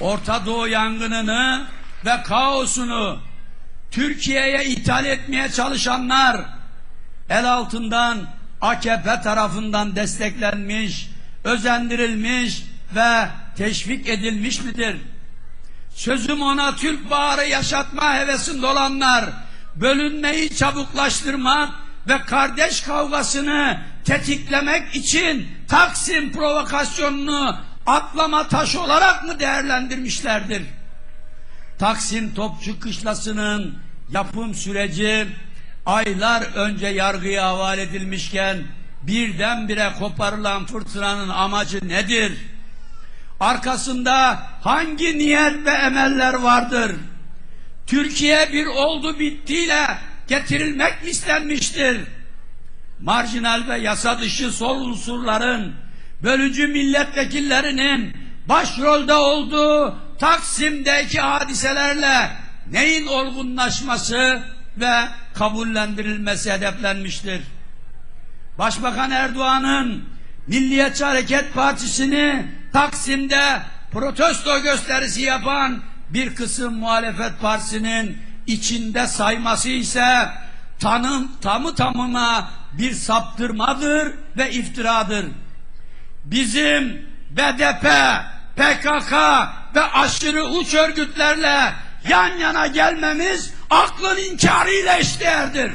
Orta Doğu yangınını ve kaosunu Türkiye'ye ithal etmeye çalışanlar el altından AKP tarafından desteklenmiş, özendirilmiş ve teşvik edilmiş midir? Sözüm ona Türk bağrı yaşatma hevesinde olanlar, bölünmeyi çabuklaştırmak ve kardeş kavgasını tetiklemek için Taksim provokasyonunu atlama taşı olarak mı değerlendirmişlerdir? Taksim Topçu Kışlası'nın yapım süreci aylar önce yargıya havale edilmişken birdenbire koparılan fırtınanın amacı nedir? Arkasında hangi niyet ve emeller vardır? Türkiye bir oldu bittiyle getirilmek mi istenmiştir? Marjinal ve yasa dışı sol unsurların, bölücü milletvekillerinin başrolde olduğu Taksim'deki hadiselerle neyin olgunlaşması ve kabullendirilmesi hedeflenmiştir? Başbakan Erdoğan'ın Milliyetçi Hareket Partisi'ni Taksim'de protesto gösterisi yapan bir kısım muhalefet partisinin içinde sayması ise tanım tamı tamına bir saptırmadır ve iftiradır. Bizim BDP, PKK ve aşırı uç örgütlerle yan yana gelmemiz aklın inkarıyla eşdeğerdir.